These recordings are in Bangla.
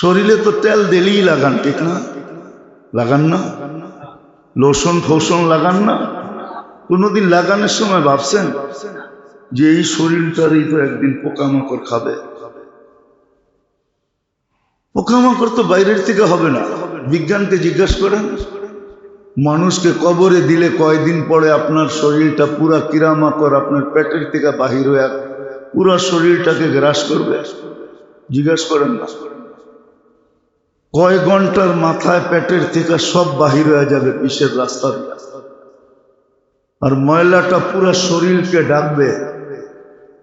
শরীরে তো তেল দিলেই লাগান, ঠিক না? লাগান না? লোশন ফোসন লাগান না? কোনোদিন লাগানোর সময় ভাবছেন যে এই শরীরটারই তো একদিন পোকামাকড় খাবে? পোকামাকড় তো বাইরের থেকে হবে না। বিজ্ঞানকে জিজ্ঞাসা করেন। মানুষকে কবরে দিলে কয়দিন পরে আপনার শরীরটা পুরা কিরামাকড়, আপনার পেটের থেকে বাহির হয়ে পুরা শরীরটাকে গ্রাস করবে? জিজ্ঞাসা করেন না। কয় ঘণ্টার মাথায় পেটের থেকে সব বাহির হয়ে যাবে বিষের রাস্তা আর ময়লাটা পুরা শরীরকে ডাকবে।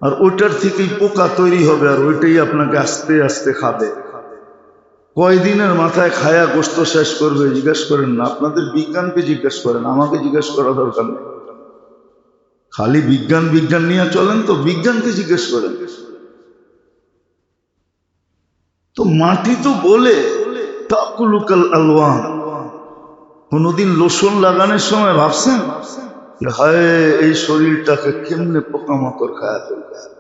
আর ওইটার থেকেই পোকা তৈরি হবে আর ওইটাই আপনাকে আস্তে আস্তে খাবে। কয়দিনের মাথায় খায়া গোস্ত শেষ করবে, জিজ্ঞেস করেন না। আপনাদের বিজ্ঞানকে জিজ্ঞেস করেন, আমাকে জিজ্ঞেস করা দরকার নেই। খালি বিজ্ঞান বিজ্ঞান নিয়ে চলেন তো, বিজ্ঞানকে জিজ্ঞেস করেন। তো মাটি তো বলে তাকুলুকাল আলওয়ান। কোনোদিন লোশন লাগানোর সময় ভাবছেন? হায়, এই শরীরটাকে কেমনে পোকামাকড় খায়া ফেলবে?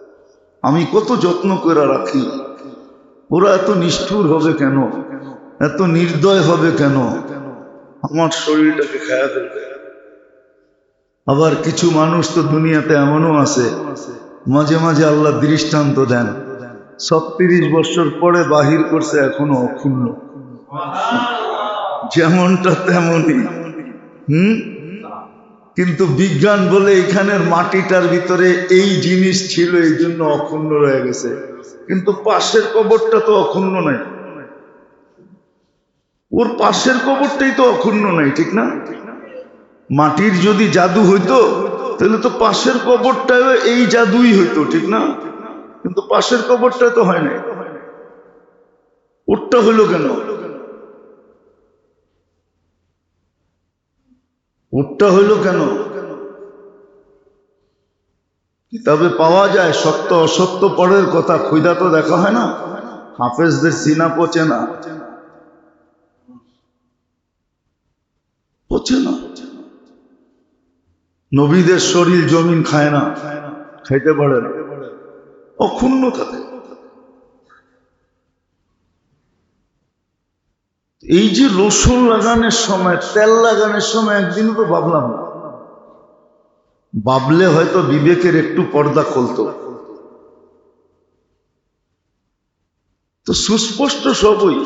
আমি কত যত্ন করে রাখি। ওরা এত নিষ্ঠুর হবে কেন? এত নির্দয় হবে কেন? আমার শরীরটাকে খায়া ফেলবে। আবার কিছু মানুষ তো দুনিয়াতে এমনও আছে। মাঝে মাঝে আল্লাহ দৃষ্টান্ত দেন। ছত্রিশ বছর পরে বাহির করছে এখনও অক্ষুণ্ণ। যেমনটা তেমনই। হুম? কিন্তু বিজ্ঞান বলে এখানের মাটিটার ভিতরে এই জিনিস ছিল, এই জন্য অক্ষুণ্ণ রয়ে গেছে। কিন্তু পাশের কবরটা তো অক্ষুণ্ণ নাই। ওর পাশের কবরটাই তো অক্ষুণ্ণ নাই, ঠিক না? মাটির যদি জাদু হইতো, তাহলে তো পাশের কবরটাও এই জাদুই হইতো, ঠিক না? কিন্তু পাশের কবরটা তো হয় নাই। ওরটা হইল কেন? ওরটা হইল কেন? কিতাবে পাওয়া যায়, সত্য অসত্য পরের কথা খুঁজা তো দেখা হয় না। হাফেজদের সিনা পচে না। পচে না। নবীদের শরীর জমিন খায় না, খাইতে পারে না। অক্ষুণ্ণ থাকে। এই যে রসুন লাগানোর সময়, তেল লাগানোর সময় একদিন তো ভাবলাম না। ভাবলে হয়তো বিবেকের একটু পর্দা খুলতো তো সুস্পষ্ট সবই।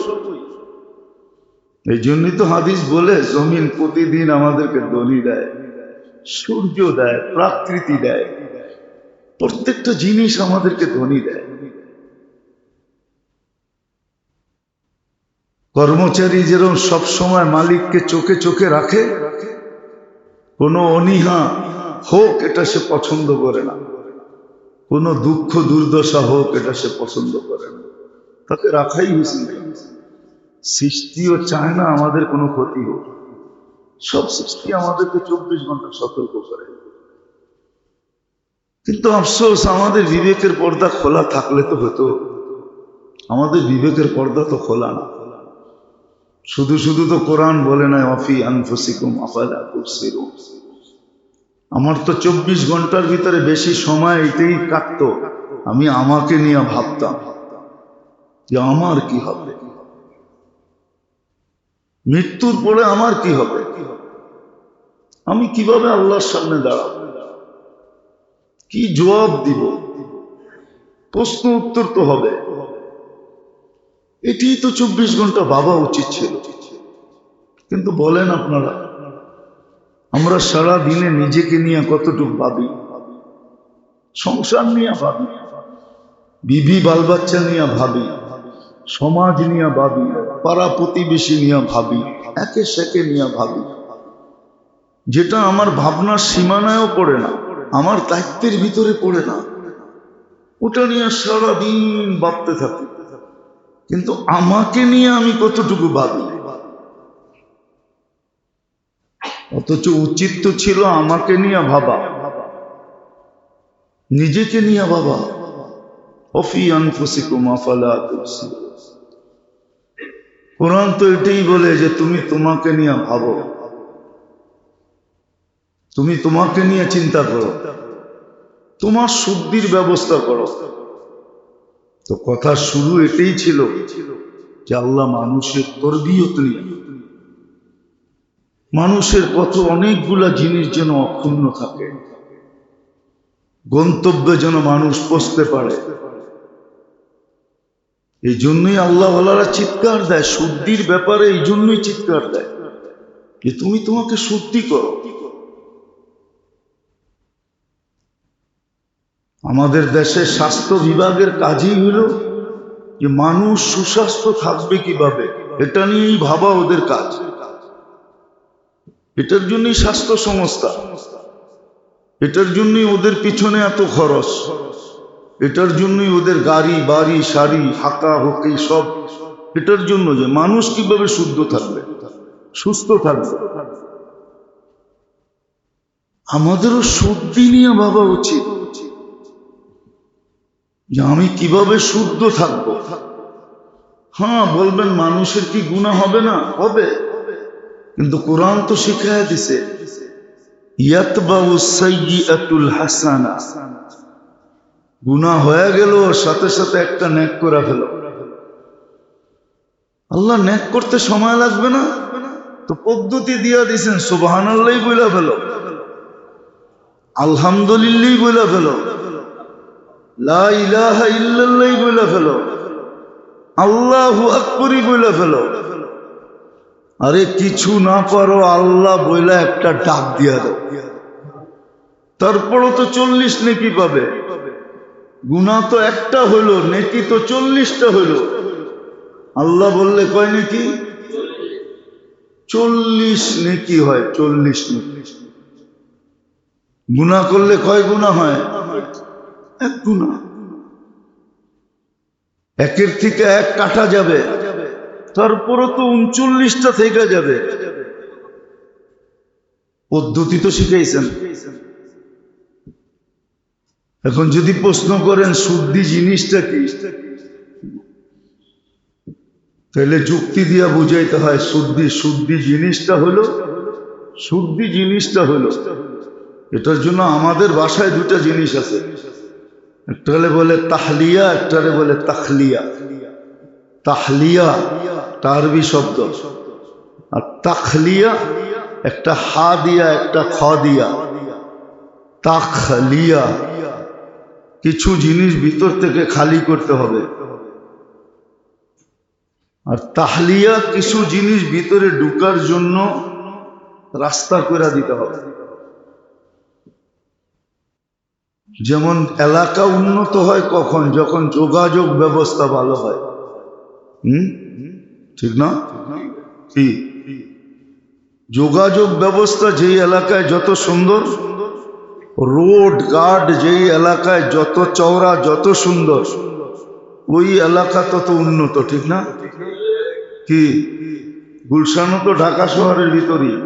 এই জন্যই তো হাদিস বলে, জমিন প্রতিদিন আমাদেরকে দলি দেয়, সূর্য দেয়, প্রাকৃতি দেয়। প্রত্যেকটা জিনিস আমাদেরকে ধ্বনি দেয়। কর্মচারী যেরকম সব সময় মালিককে চোখে চোখে রাখে, কোনো অনীহা হোক এটা সে পছন্দ করে না। কোনো দুঃখ দুর্দশা হোক এটা সে পছন্দ করে না। তাকে রাখাই উচিত। সৃষ্টিও চায় না আমাদের কোনো ক্ষতি হোক। সব সৃষ্টি আমাদেরকে চব্বিশ ঘণ্টা সতর্ক করে। কিন্তু আফসোস, আমাদের বিবেকের পর্দা খোলা থাকলে তো হতো। আমাদের বিবেকের পর্দা তো খোলা না। শুধু শুধু তো কোরআন বলে না অফি আনফসিকুম আমার তো চব্বিশ ঘণ্টার ভিতরে বেশি সময় এটাই কাটতো, আমি আমাকে নিয়ে ভাবতাম যে আমার কি হবে? মৃত্যুর পরে আমার কি হবে? আমি কীভাবে আল্লাহর সামনে দাঁড়াব? কি জবাব দিব? প্রশ্ন উত্তর তো হবে। এটি তো চব্বিশ ঘণ্টা বাবা উচিত ছিল। কিন্তু বলেন আপনারা, আমরা সারা দিনে নিজেকে নিয়ে কতটুকু ভাবি? সংসার নিয়ে ভাবি, বিবি বাল বাচ্চা নিয়ে ভাবি, সমাজ নিয়ে ভাবি, পাড়া প্রতিবেশী নিয়ে ভাবি, একে সেকে নিয়ে ভাবি। যেটা আমার ভাবনার সীমানায়ও পড়ে না, আমার দায়িত্বের ভিতরে পড়ে না। ওটা নিয়ে সারাদিন ভাবতে থাকি। কিন্তু আমাকে নিয়ে আমি কতটুকু ভাবি অথচ উচিত তো ছিল আমাকে নিয়ে ভাবা। নিজেকে নিয়ে ভাবা। কোরআন তো এটাই বলে যে তুমি তোমাকে নিয়ে ভাবো। তুমি তোমাকে নিয়ে চিন্তা করো। তোমার শুদ্ধির ব্যবস্থা করো। তো কথা শুরু এটাই ছিল যে আল্লাহ মানুষের তরবিয়ত নিয়ে। মানুষের কত অনেকগুলা জিনিস যেন অক্ষুণ্ণ থাকে। গন্তব্যে যেন মানুষ পৌঁছতে পারে। এই জন্যই আল্লাহওয়ালারা চিৎকার দেয়। শুদ্ধির ব্যাপারে এই জন্যই চিৎকার দেয়। যে তুমি তোমাকে শুদ্ধি করো। আমাদের দেশের স্বাস্থ্য বিভাগের কাজই হলো যে মানুষ সুস্বাস্থ্য থাকবে কীভাবে? এটা নিয়েই ভাবা ওদের কাজ। এটার জন্যই স্বাস্থ্য সংস্থা। এটার জন্যই ওদের পিছনে এত খরচ। এটার জন্যই ওদের গাড়ি, বাড়ি, শাড়ি হাঁকা হকি, সব। এটার জন্য যে মানুষ কীভাবে শুদ্ধ থাকবে? সুস্থ থাকবে। আমাদেরও শুদ্ধি নিয়ে ভাবা উচিত। যে আমি কীভাবে শুদ্ধ থাকব? হ্যাঁ বলবেন মানুষের কি গুণা হবে না? হবে। কিন্তু কোরআন তো শিখায় দিছে গুনাহ হয়ে গেল, সাথে সাথে একটা ন্যাক করে ফেলো। আল্লাহ ন্যাক করতে সময় লাগবে না? তো পদ্ধতি দিয়া দিছেন সুবহান আল্লাহ বইলা ফেলো। আলহামদুলিল্লাহ বইলা ফেলো। আরে কিছু না পারো আল্লাহ বইলা একটা ডাক দিয়া দাও। তারপরও তো চল্লিশ নেকি পাবে। গুণা তো একটা হইল, নেকি তো চল্লিশটা হইল। আল্লাহ বললে কয় নাকি? চল্লিশ নেকি হয়, চল্লিশ নেকি। গুণা করলে কয় গুণা হয়? এক গুণা একের থেকে এক কাটা যাবে তারপরও তো উনচল্লিশটা থেকে যাবে। পদ্ধতি তো শিখাইছেন। এখন যদি প্রশ্ন করেন, শুদ্ধি জিনিসটা কি? তাহলে যুক্তি দিয়া বুঝাইতে হয়, শুদ্ধি শুদ্ধি জিনিসটা হলো, শুদ্ধি জিনিসটা হলো। এটার জন্য আমাদের বাসায় দুটা জিনিস আছে। একটারে বলে তাহলিয়া, একটারে বলে তাখলিয়া তাহলিয়া, তারবি শব্দ। আর তাখলিয়া, একটা হা দিয়া, একটা খ দিয়া। তাখলিয়া, কিছু জিনিস ভিতর থেকে খালি করতে হবে। আর তাহলিয়া, কিছু জিনিস ভিতরে ঢুকার জন্য রাস্তা করে দিতে হবে। যেমন এলাকা উন্নত হয় কখন? যখন যোগাযোগ ব্যবস্থা ভালো হয়। হুম? ঠিক না? কি? যোগাযোগ ব্যবস্থা যেই এলাকায় যত সুন্দর, রোড গার্ড যেই এলাকায় যত চওড়া, যত সুন্দর, ওই এলাকা তত উন্নত, ঠিক না? কি? গুলশানও তো ঢাকা শহরের ভিতরই।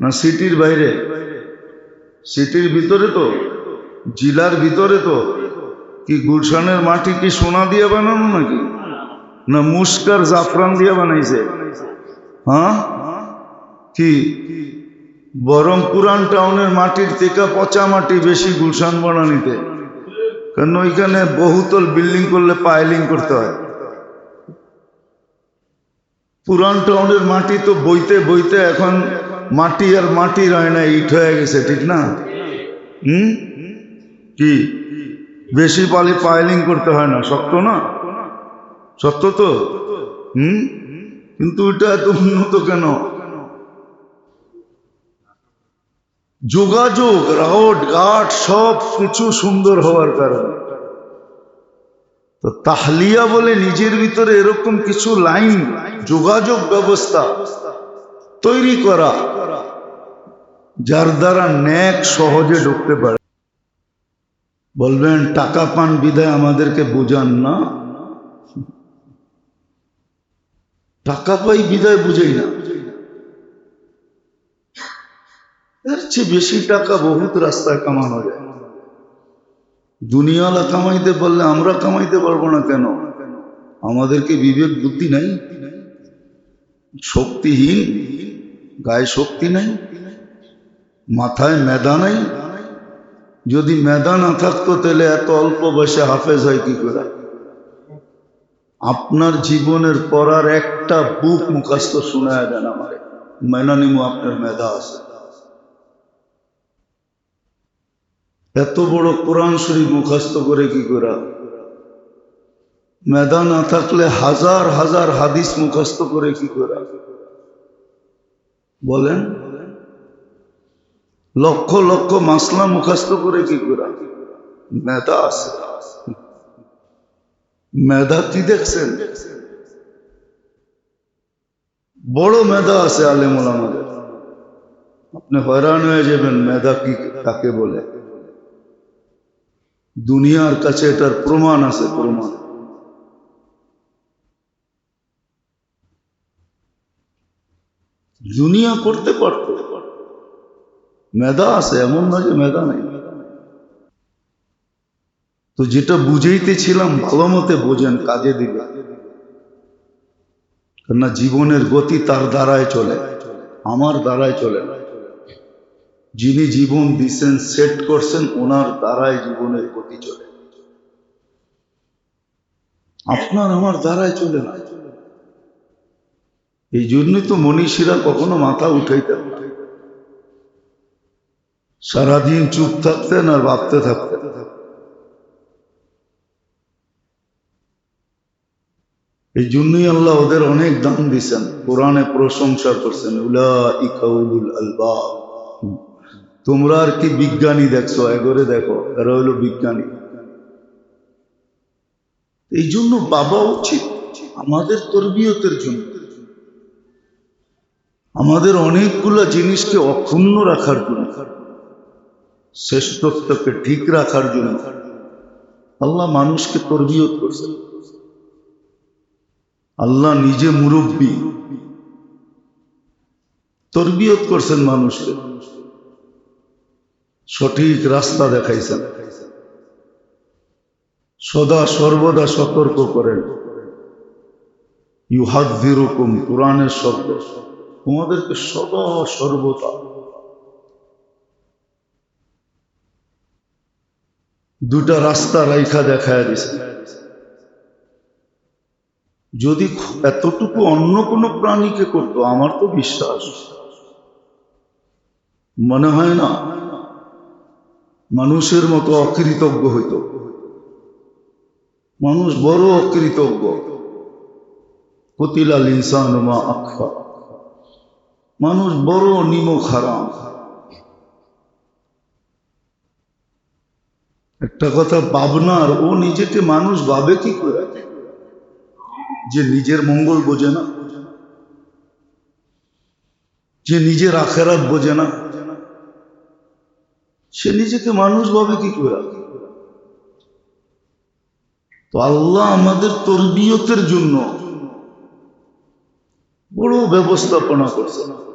না, সিটির বাইরে? সিটির ভিতরে তো? জেলার ভিতরে তো? কি গুলশানের মাটি কি সোনা দিয়ে বানানো নাকি? না মুস্কার জাফরান দিয়ে বানাইছে? হ্যাঁ? কি? বরং পুরান টাউনের মাটির থেকে পচা মাটি বেশি গুলশান বানানিতে। কারণ ওইখানে বহুতল বিল্ডিং করলে পাইলিং করতে হয়? পুরান টাউনের মাটি তো বইতে বইতে এখন মাটি আর মাটি রয় না, ইট হয়ে গেছে, ঠিক না? হুম? কি? বেশি পালি পাইলিং করতে হয় না, শক্ত না? সত্য তো? হুম? কিন্তু এটা এত উন্নত কেন? যোগাযোগ রোড ঘাট, সব কিছু সুন্দর হওয়ার কারণে। তো তাহলিয়া বলে নিজের ভিতরে এরকম কিছু লাইন, যোগাযোগ ব্যবস্থা তৈরি করা, যার দ্বারা ন্যাক সহজে ঢুকতে পারে। বলবেন, টাকা পান বিদায় আমাদেরকে বোঝান না। টাকা পাই বিদায় বুঝাই না। এর চেয়ে বেশি টাকা বহুত রাস্তায় কামানো যায়। দুনিয়ালা কামাইতে পারলে আমরা কামাইতে পারব না কেন? আমাদেরকে বিবেক বুদ্ধি নাই? শক্তিহীন? গায়ে শক্তি নাই? মাথায় মেদা নাই? যদি মেদা না থাকতো তাহলে এত অল্প বয়সে হাফেজ হয় কি করে? আপনার জীবনের পড়ার একটা বুক মুখাস্ত শোনায় দেন আমারে। মেনা নিমু, আপনার মেধা আছে। এত বড় কোরআন শরীফ মুখাস্ত করে কি করা? মেধা না থাকলে হাজার হাজার হাদিস মুখাস্ত করে কি করা? বলেন। লক্ষ লক্ষ মাসলা মুখাস্ত করে কি করা? মেধা আছে। মেধা কি দেখছেন? বড় মেধা আছে আলেমুল আমাদের। আপনি হয়রান হয়ে যাবেন, মেধা কি কাকে বলে? দুনিয়ার কাছে এটার প্রমাণ আছে, প্রমাণ। দুনিয়া করতে পারত। মেধা আছে, এমন না যে মেধা নেই। তো যেটা বুঝাইতেছিলাম, ভালো মতে বোঝেন, কাজে দিবে। কেননা জীবনের গতি তার দ্বারায় চলে, আমার দ্বারায় চলে। না যিনি জীবন দিছেন, সেট করছেন, ওনার দ্বারায় জীবনের গতি চলে। আপনার আমার দ্বারায় চলে না। এই জন্যই তো মনীষীরা কখনো মাথা উঠাইতেন না সারাদিন চুপ থাকতেন আর ভাবতে থাকতেন। এই জন্যই আল্লাহ ওদের অনেক দাম দিছেন, কোরআনে প্রশংসা করছেন তোমরা আর কি বিজ্ঞানী দেখছ এগরে দেখো, এরা হলো বিজ্ঞানী। এই জন্য বাবা উচিত আমাদের তরবিয়তের জন্য। আমাদের অনেকগুলো জিনিসকে অক্ষুণ্ণ রাখার জন্য। শ্রেষ্ঠত্বকে ঠিক রাখার জন্য আল্লাহ মানুষকে তরবিয়ত করছে আল্লাহ নিজে মুরব্বী। তরবিয়ত করছেন মানুষকে। সঠিক রাস্তা দেখাইছেন। সদা সর্বদা সতর্ক করেন। ইউহাদিরকম কোরআনের শব্দ। তোমাদেরকে সদা সর্বদা দুটা রাস্তা রাইখা দেখায় দিছে। যদি এতটুকু অন্য কোনো প্রাণীকে করতো, আমার তো বিশ্বাস। মনে হয় না, মানুষের মতো অকৃতজ্ঞ হইত। মানুষ বড় অকৃতজ্ঞ। কতিলাল ইনসান মা আখফা। মানুষ বড় নিমক হারাম। একটা কথা, ভাবনার, ও নিজেকে মানুষ ভাবে কি করে? যে নিজের মঙ্গল বোঝে না। যে নিজের আখেরাত বোঝে না। সে নিজেকে মানুষ ভাবে কি করে? তো আল্লাহ আমাদের তরবিয়তের জন্য বড় ব্যবস্থাপনা করছেন।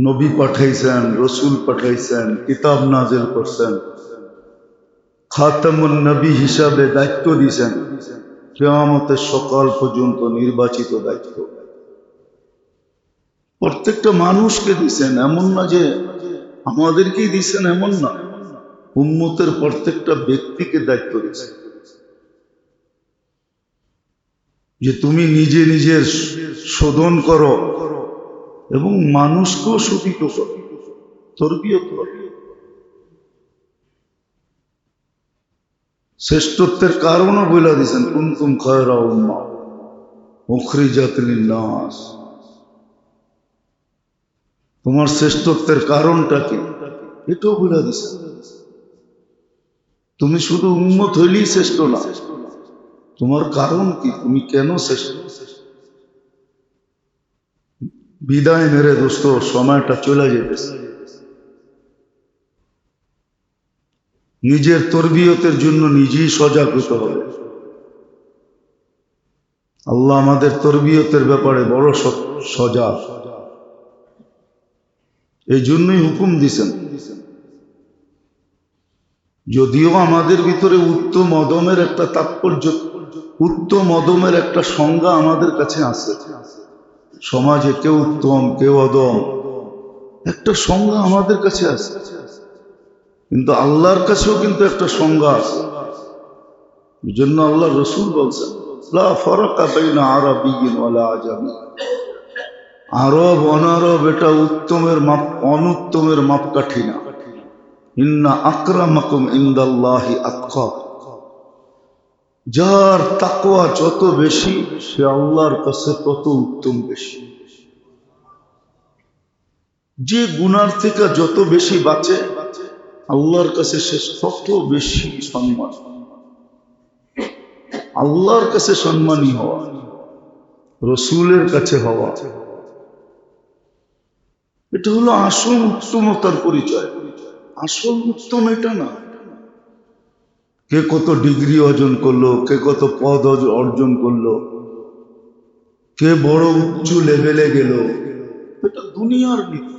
নবী পাঠাইছেন, রসুল পাঠাইছেন, কিতাব নাজেল করছেন। খাতামুন নবী হিসাবে দায়িত্ব দিছেন। কেয়ামতের সকাল পর্যন্ত নির্বাচিত দায়িত্ব। প্রত্যেকটা মানুষকে দিছেন, এমন না যে আমাদেরকেই দিছেন, এমন না। উম্মতের প্রত্যেকটা ব্যক্তিকে দায়িত্ব দিছেন। যে তুমি নিজে নিজের শোধন করো। এবং মানুষকেও শোধিত করো। তরবিয়ত করো শ্রেষ্ঠত্বের কারণও বলে দিয়েছেন কুমকুম খয়রা উম্মা মুখরিজাত নাস তোমার শ্রেষ্ঠত্বের কারণটা কি? এটাও বলে দিয়েছেন। তুমি শুধু উন্মত হইলেই শ্রেষ্ঠ না, তোমার কারণ কি? তুমি কেন শ্রেষ্ঠ? বিদায় মেরে দোস্ত, সময়টা চলে যেতেছে নিজের তরবিয়তের জন্য নিজেই সজাগ হতে হবে। আল্লাহ আমাদের তরবিয়তের ব্যাপারে বড় সজাগ। এই জন্যই হুকুম দিছেন। যদিও আমাদের ভিতরে উত্তম অদমের একটা তাৎপর্য, উত্তম অদমের একটা সংজ্ঞা আমাদের কাছে আছে। সমাজে কেউ উত্তম, কেউ অদম। একটা সংজ্ঞা আমাদের কাছে আছে। কিন্তু আল্লাহর কাছেও কিন্তু একটা সংজ্ঞা আছে। জন্য আল্লাহ রসুল বলছেন আরব অনারব এটা উত্তমের মাপ, অনুত্তমের মাপকাঠি না। ইন্না আকরামাকুম ইন্দাল্লাহি আতকা যার তাকওয়া যত বেশি, সে আল্লাহর কাছে তত উত্তম বেশি। যে গুনার থেকে যত বেশি বাঁচে, আল্লাহর কাছে সে তত বেশি সম্মান। আল্লাহর কাছে সম্মানী হওয়া, রসুলের কাছে হওয়া। এটা হলো আসল উত্তমতার পরিচয়। আসল উত্তম এটা না। কে কত ডিগ্রি অর্জন করল, কে কত পদ অর্জন করল, কে বড় উচ্চ লেভেলে গেল, এটা দুনিয়ার নীতি।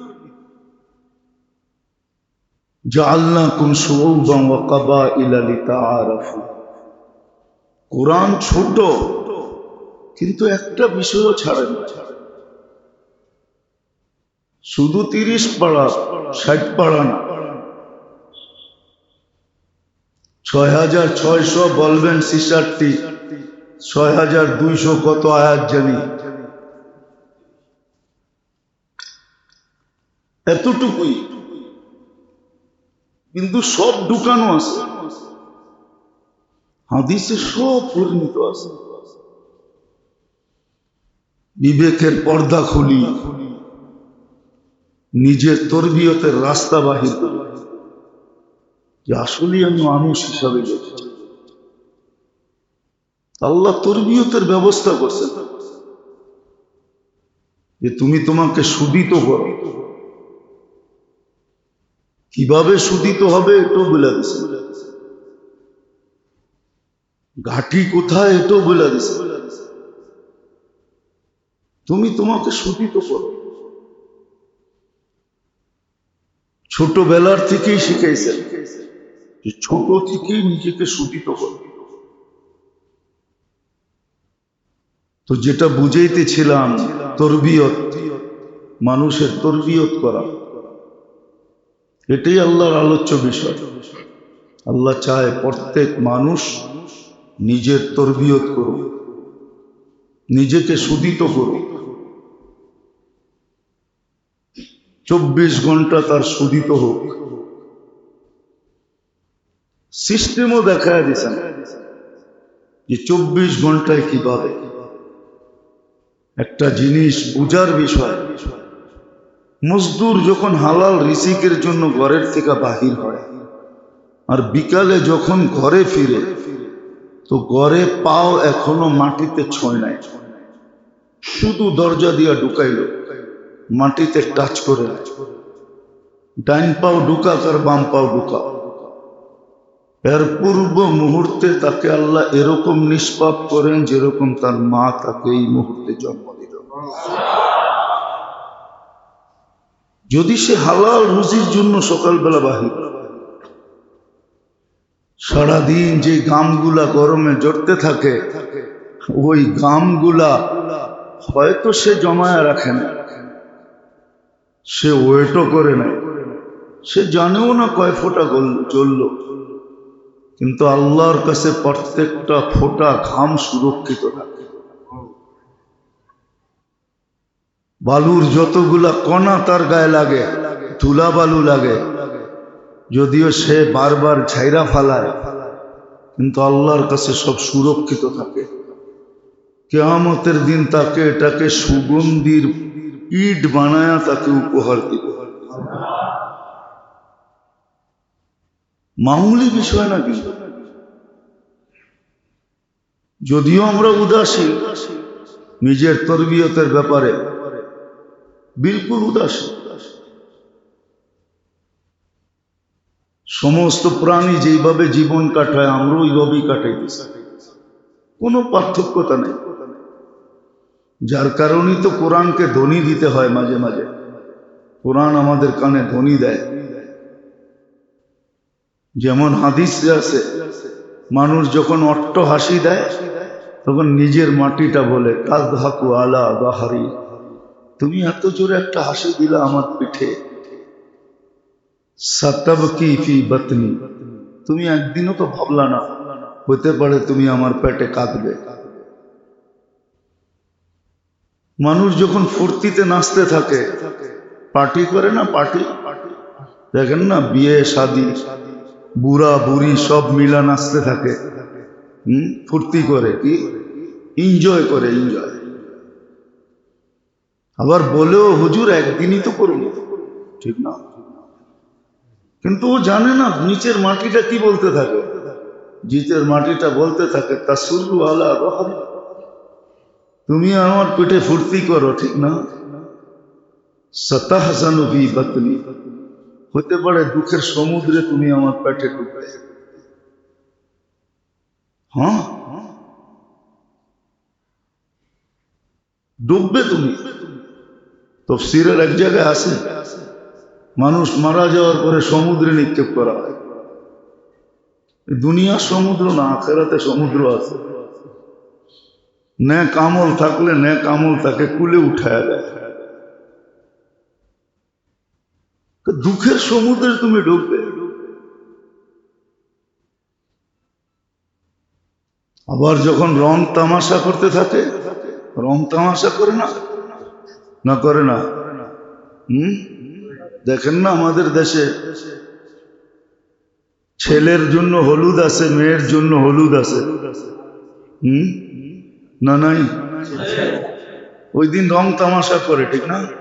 কোরআন ছোট, কিন্তু একটা বিষয়ও ছাড়ে না। শুধু তিরিশ পাড়া, ষাট পাড়া না। ছয় হাজার ছয়শো বলবেন সিসারটি ছয় হাজার দুইশো কত আয়াত জানি। এতটুকুই। কিন্তু সব ঢুকানো আছে। হাদিসে সব পরিণত আছে। বিবেকের পর্দা খুলি। নিজের তরবিয়তের রাস্তা বাহির করি। যে আসলেই আমি মানুষ হিসাবে গেছি আল্লাহ তরবিয়তের ব্যবস্থা করছেন। যে তুমি তোমাকে সুদিত করো। কীভাবে সুদিত হবে এটাও বলে দিছে। ঘাটি কোথায় এটাও বলে দিছে। তুমি তোমাকে সুদিত করো। ছোটবেলার থেকেই শিখাইছেন। যে ছোট থেকেই নিজেকে সুদিত করো তো যেটা বুঝাইতেছিলাম, তরবিয়ত, মানুষের তরবিয়ত করা, এটাই আল্লাহর আলোচ্য বিষয়। আল্লাহ চায় প্রত্যেক মানুষ নিজের তরবিয়ত করুক, নিজেকে সুদিত করুক। চব্বিশ ঘণ্টা তার সুদিত হোক। সিস্টেমও দেখা দিয়েছেন যে চব্বিশ ঘন্টায় কীভাবে? একটা জিনিস বুঝার বিষয়, মজদুর যখন হালাল রিসিকের জন্য ঘরের থেকে বাহির হয়, আর বিকালে যখন ঘরে ফিরে, তো ঘরে পাও এখনও মাটিতে ছয় নাই। শুধু দরজা দিয়া ঢুকাইল, মাটিতে টাচ করে ডাইন পাও ঢুকাক আর বাম পাও ঢুকাও। এর পূর্ব মুহূর্তে তাকে আল্লাহ এরকম নিষ্পাপ করেন যেরকম তার মা তাকে এই মুহূর্তে জন্ম দিল। যদি সে হালাল রুজির জন্য সকালবেলা বাহির সারাদিন যে গামগুলা গরমে জড়তে থাকে, ওই গামগুলা হয়তো সে জমায় রাখে না। সে ওয়েটও করে না। সে জানেও না কয় ফোঁটা চলল কিন্তু আল্লাহর কাছে প্রত্যেকটা ফোঁটা ঘাম সুরক্ষিত থাকে। বালুর যতগুলা কণা তার গায়ে লাগে, ধুলা বালু লাগে, যদিও সে বারবার ঝাইরা ফালায়, কিন্তু আল্লাহর কাছে সব সুরক্ষিত থাকে। কেয়ামতের দিন তাকে এটাকে সুগন্ধির ইট বানায়া তাকে উপহার দিব। মামুলি বিষয় না কিন্তু। যদিও আমরা উদাসীন নিজের তরবিয়তের ব্যাপারে বিলকুল উদাসীন সমস্ত প্রাণী যেইভাবে জীবন কাটায় আমরা ওইভাবেই কাটাইতেছি। কোনো পার্থক্যতা নেই। যার কারণেই তো কোরআনকে ধ্বনি দিতে হয় মাঝে মাঝে। কোরআন আমাদের কানে ধ্বনি দেয়। যেমন হাদিস আছে, মানুষ যখন অট্ট হাসি দেয়, তখন নিজের মাটিটা বলে কাজ আলা বাহারি। তুমি এত জোরে একটা হাসি দিলা আমার পিঠে। বতনি। তুমি একদিনও তো ভাবলা না, হতে পারে তুমি আমার পেটে কাঁদবে। মানুষ যখন ফুর্তিতে নাচতে থাকে, পার্টি করে না পার্টি? দেখেন না, বিয়ে, শাদি। বুড়া, বুড়ি সব মিলা নাচতে থাকে। হুম? ফুর্তি করে কি? এনজয় করে এনজয় আবার বলেও, হুজুর, একদিনই তো করুন। ঠিক না? কিন্তু ও জানে না, নিচের মাটিটা কি বলতে থাকে। জিতের মাটিটা বলতে থাকে তা সুরু আলা তুমি আমার পেটে ফুর্তি করো, ঠিক না? সতাহসানু বি বতনি। হতে পারে দুঃখের সমুদ্রে তুমি আমার পেটে ডুবে হ্যাঁ? ডুববে তুমি। তো তফসিরের এক জায়গায় আছে। মানুষ মারা যাওয়ার পরে সমুদ্রে নিক্ষেপ করা হয়। দুনিয়ার সমুদ্র না, আখেরাতে সমুদ্র আছে। ন্যাক আমল থাকলে ন্যাক আমল তাকে কুলে উঠায় দেয় তো দুঃখের সমুদ্রে তুমি ডুববে আবার যখন রং তামাশা করতে থাকে, রং তামাশা করে না? না করে না? হুম? দেখেন না আমাদের দেশে ছেলের জন্য হলুদ আছে, মেয়ের জন্য হলুদ আছে। হুম? না, নাই? ওই দিন রং তামাশা করে, ঠিক না?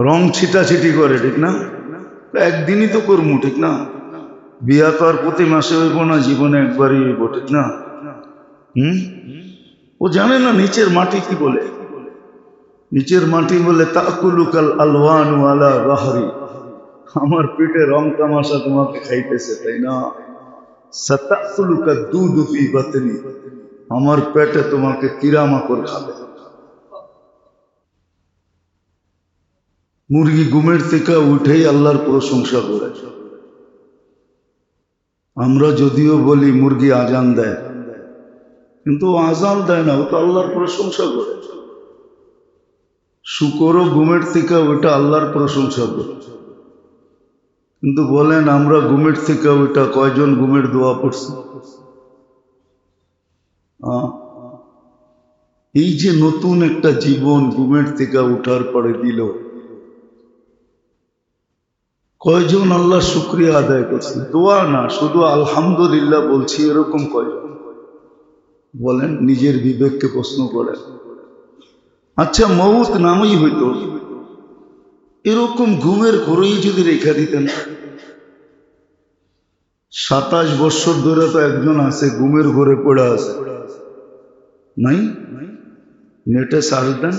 রং ছিটাছিটি করে, ঠিক না? একদিনই তো করমু, ঠিক না? বিয়া তো আর প্রতি মাসে হইব না, জীবনে একবারই হইব, ঠিক না? হুম? ও জানে না নিচের মাটি কি বলে? নিচের মাটি বলে, তাকুলুকাল আলওয়ান বাহারি। আমার পেটে রং তামাশা তোমাকে খাইতেছে, তাই না? সতাকুলুকা দুধ বাতনি। আমার পেটে তোমাকে কিরামাকড় খাবে। মুরগি ঘুমের থেকে উঠেই আল্লাহর প্রশংসা করে। আমরা যদিও বলি মুরগি আজান দেয়, কিন্তু আজান দেয় না, ও তো আল্লাহর প্রশংসা করে। শুকরও ঘুমের থেকে ওটা আল্লাহর প্রশংসা করে। কিন্তু বলেন, আমরা ঘুমের থেকে ওইটা কয়জন ঘুমের দোয়া পড়ছি? এই যে নতুন একটা জীবন ঘুমের থেকে উঠার পরে দিল কয়জন আল্লাহ শুক্রিয়া আদায় করছে? দোয়া না, শুধু আলহামদুলিল্লাহ বলছি, এরকম কয়জন? বলেন, নিজের বিবেককে প্রশ্ন করেন। আচ্ছা মৌত নামই হইতো। এরকম ঘুমের ঘরেই যদি রেখা দিতেন। সাতাশ বছর ধরে তো একজন আছে, ঘুমের ঘরে পড়ে আছে। নাই? নেটে সার্চ দেন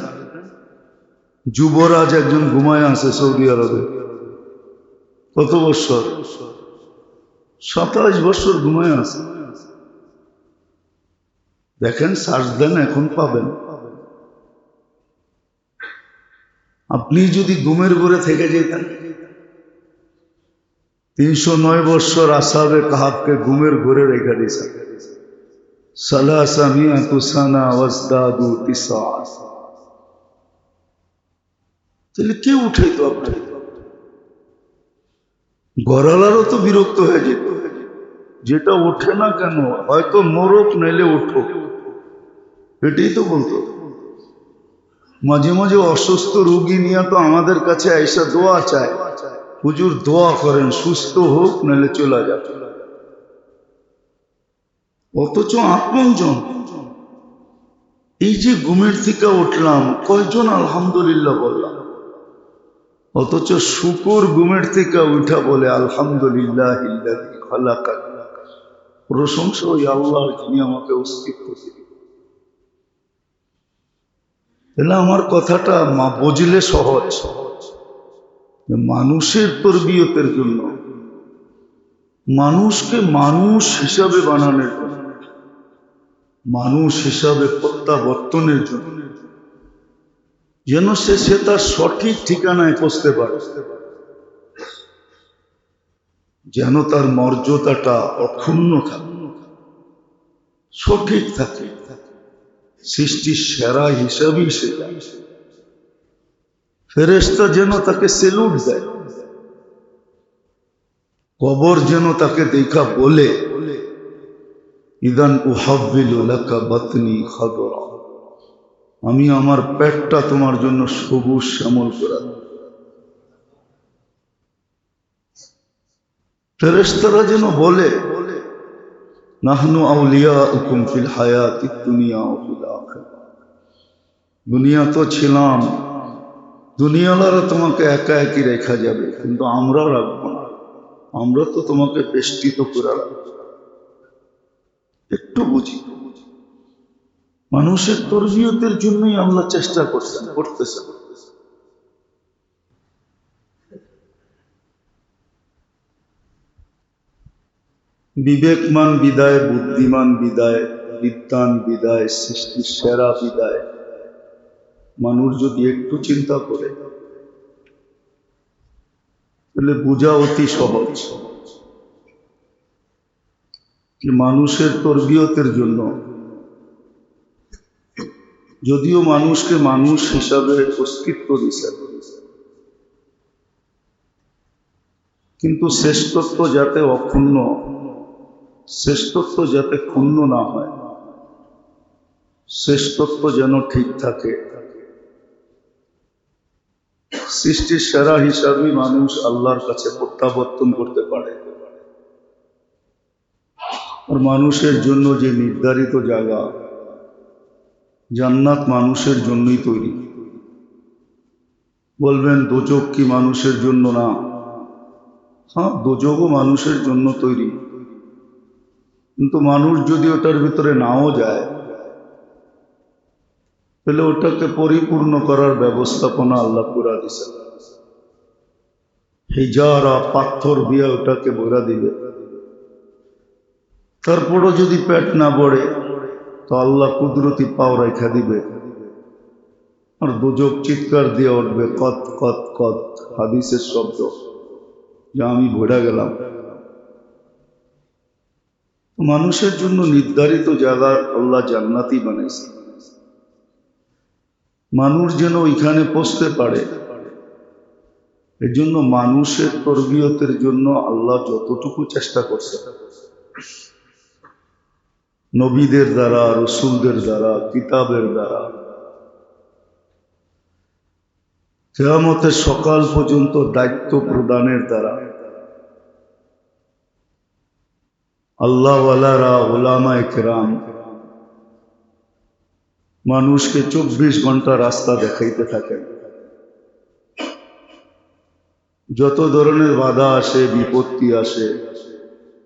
যুবরাজ একজন ঘুমায় আছে সৌদি আরবে। কত বছর? সাতাশ বছর ঘুমায় আছে। দেখেন সার্চ দেন এখন পাবেন। আপনি যদি ঘুমের ঘরে থেকে যেতেন, তিনশো নয় বৎসর আসাবে কাহাবকে ঘুমের ঘরে রেখে দিয়েছেন। সালাসা মিয়া তুসানা ওয়াজদাদু তিসা তাহলে কে উঠে তো আপনার গড়ালারও তো বিরক্ত হয়ে যেত। যেটা ওঠে না কেন, হয়তো মোরক নাইলে ওঠো। এটাই তো বলতো। মাঝে মাঝে অসুস্থ রোগী নিয়ে তো আমাদের কাছে আইসা দোয়া চায়। হুজুর দোয়া করেন, সুস্থ হোক নাহলে চলে যাক। অথচ আপনজন, এই যে ঘুমের থেকে উঠলাম, কয়জন আলহামদুলিল্লাহ বললাম। অথচ শুকুর ঘুমের থেকে উঠা বলে আলহামদুলিল্লাহ প্রশংসা ওই আল্লাহ যিনি আমাকে অস্তিত্ব তাহলে আমার কথাটা মা বুঝলে সহজ। মানুষের তরবিয়তের জন্য। মানুষকে মানুষ হিসাবে বানানোর জন্য। মানুষ হিসাবে প্রত্যাবর্তনের জন্য। যেন সে সে তার সঠিক ঠিকানায় পৌঁছতে পারে। যেন তার মর্যাদাটা অক্ষুণ্ণ থাকে। সঠিক থাকে। সৃষ্টির সেরা হিসাবেই সে। যায়। ফেরেশতা যেন তাকে সেলুট দেয়। কবর যেন তাকে দেখা বলে। ইদান উহাবিলুলাকা বাতনি খাদরা আমি আমার পেটটা তোমার জন্য সবুজ শ্যামল করে। দেব। ফেরেশতারা যেন বলে, নাহনু আউলিয়া উকুম ফিল হায়াত দুনিয়া ফিল দুনিয়া তো ছিলাম, দুনিয়ালারা তোমাকে একা একই রেখা যাবে, কিন্তু আমরা রাখব না। আমরা তো তোমাকে বেষ্টিত করে রাখব। একটু বুঝি। মানুষের তরবিয়তের জন্যই আল্লাহ চেষ্টা করছেন, করতেছেন। বিবেকমান বিদায়, বুদ্ধিমান বিদায়, বিদ্যান বিদায়, সৃষ্টির সেরা বিদায়। মানুষ যদি একটু চিন্তা করে, তাহলে বোঝা অতি সহজ। মানুষের তরবিয়তের জন্য যদিও মানুষকে মানুষ হিসাবে অস্তিত্ব দিছে। কিন্তু শ্রেষ্ঠত্ব যাতে অক্ষুণ্ণ, শ্রেষ্ঠত্ব যাতে ক্ষুণ্ণ না হয়, শ্রেষ্ঠত্ব যেন ঠিক থাকে। সৃষ্টির সেরা হিসাবে মানুষ আল্লাহর কাছে প্রত্যাবর্তন করতে পারে। আর মানুষের জন্য যে নির্ধারিত জায়গা জান্নাত মানুষের জন্যই তৈরি। বলবেন, দোজক কি মানুষের জন্য না? হ্যাঁ দোজকও মানুষের জন্য তৈরি। কিন্তু মানুষ যদি ওটার ভিতরে নাও যায়, তাহলে ওটাকে পরিপূর্ণ করার ব্যবস্থাপনা আল্লাহ পুরা দিছে হিজারা পাথর দিয়ে ওটাকে ভরা দিবে। তারপরও যদি পেট না বড়ে তো আল্লাহ কুদরতি পাও রেখা দিবে। আর দুজক চিৎকার দিয়ে উঠবে, কত কত কত হাদিসের শব্দ। যা আমি ভরে গেলাম। মানুষের জন্য নির্ধারিত জায়গা আল্লাহ জান্নাতি বানাইছে মানুষ যেন ওইখানে পৌঁছতে পারে। এর জন্য মানুষের তরবিয়তের জন্য আল্লাহ যতটুকু চেষ্টা করছে। নবীদের দ্বারা, রসুলদের দ্বারা, কিতাবের দ্বারা। কেয়ামতের সকাল পর্যন্ত দায়িত্ব প্রদানের দ্বারা। আল্লাহওয়ালারা ওলামা মানুষকে চব্বিশ ঘণ্টা রাস্তা দেখাইতে থাকেন। যত ধরনের বাধা আসে, বিপত্তি আসে,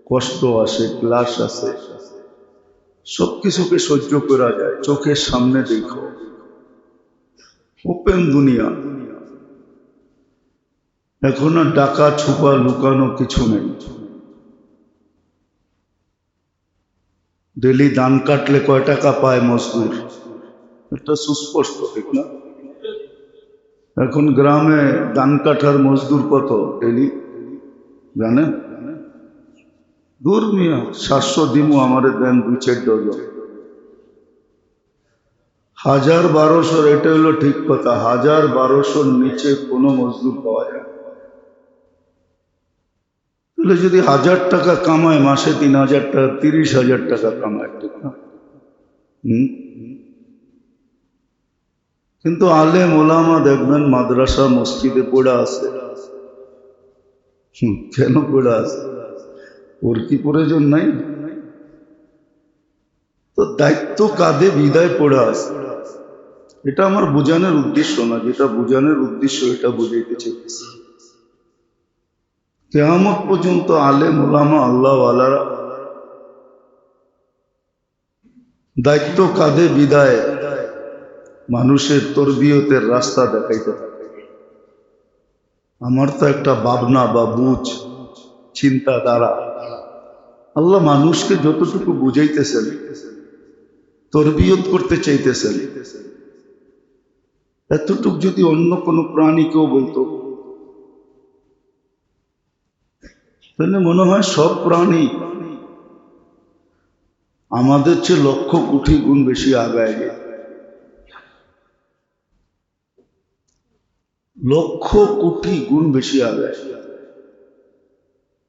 কষ্ট আসে, ক্লাস আসে সব কিছুকে সহ্য করা যায়। চোখের সামনে দেখো। ওপেন দুনিয়া। এখন আর ডাকা ছুপা লুকানো কিছু নেই। ডেলি ধান কাটলে কয় টাকা পায় মজদুর? এটা সুস্পষ্ট, ঠিক না? এখন গ্রামে ধান কাটার মজদুর কত ডেলি? জানেন? দূর মিয়া সাতশো দিমু আমাদের দেন দুই চার ডজন। হাজার বারোশোর, এটা হলো ঠিক কথা, হাজার বারোশোর নিচে কোনো মজদুর পাওয়া যায় তাহলে যদি হাজার টাকা কামায়, মাসে তিন হাজার টাকা, তিরিশ হাজার টাকা কামায় ঠিক না কিন্তু আলেম, ওলামা দেখবেন মাদ্রাসা মসজিদে পড়ে আছে। কেন পড়ে আছে? ওর কি প্রয়োজন নাই। তো দায়িত্ব কাঁধে বিদায় পড়ে আছে এটা আমার বোঝানোর উদ্দেশ্য না, যেটা বোঝানোর উদ্দেশ্য এটা বুঝাইতে চাইতেছি। কেয়ামত পর্যন্ত আলেম, ওলামা আল্লাহ দায়িত্ব কাঁধে বিদায় মানুষের তরবিয়তের রাস্তা দেখাইতে থাকে। আমার তো একটা ভাবনা বা বুঝ চিন্তা দ্বারা আল্লাহ মানুষকে যতটুকু বুঝাইতেছেন, তরবিয়ত করতে চাইতেছেন। এতটুক যদি অন্য কোনো প্রাণীকেও বলতো, তাহলে মনে হয় সব প্রাণী আমাদের চেয়ে লক্ষ কোটি গুণ বেশি আগায় লক্ষ কোটি গুণ বেশি আগায়